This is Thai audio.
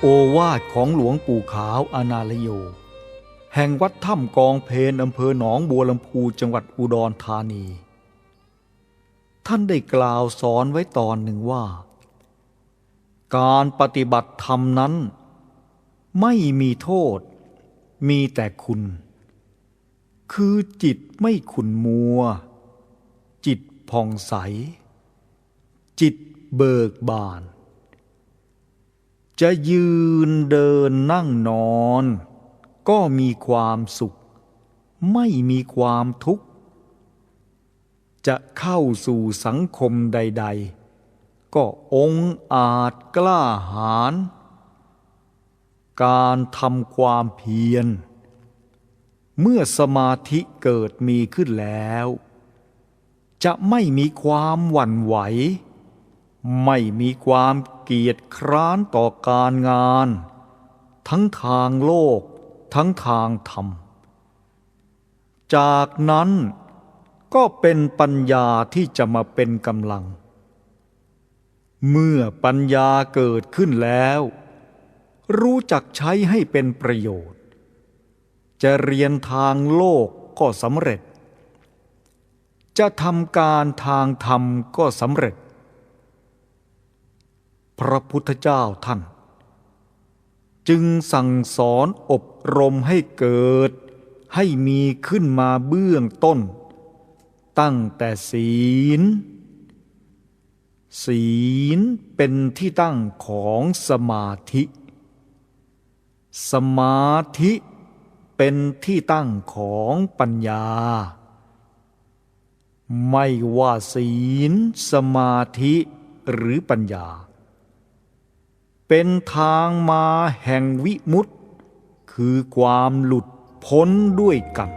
โอวาทของหลวงปู่ขาวอนาลโย แห่งวัดถ้ำกองเพนอำเภอหนองบัวลำพูจังหวัดอุดรธานี ท่านได้กล่าวสอนไว้ตอนหนึ่งว่า การปฏิบัติธรรมนั้น ไม่มีโทษ มีแต่คุณ คือจิตไม่ขุนมัว จิตผ่องใส จิตเบิกบาน จะยืนเดินนั่งนอน ก็มีความสุข ไม่มีความทุกข์ จะเข้าสู่สังคมใด ๆ ก็องอาจกล้าหาญการทำความเพียร เมื่อสมาธิเกิดมีขึ้นแล้ว จะไม่มีความหวั่นไหว ไม่มีความเกียจคร้านต่อการงาน ทั้งทางโลกทั้งทางธรรม จากนั้นก็เป็นปัญญาที่จะมาเป็นกำลัง เมื่อปัญญาเกิดขึ้นแล้ว รู้จักใช้ให้เป็นประโยชน์ จะเรียนทางโลกก็สำเร็จ จะทำการทางธรรมก็สำเร็จ พระพุทธเจ้าท่าน จึงสั่งสอนอบรมให้เกิด ให้มีขึ้นมาเบื้องต้น ตั้งแต่ศีล ศีลเป็นที่ตั้งของสมาธิ สมาธิเป็นที่ตั้งของปัญญา ไม่ว่าศีล สมาธิหรือปัญญา เป็นทางมาแห่งวิมุตติ คือความหลุดพ้นด้วยกัน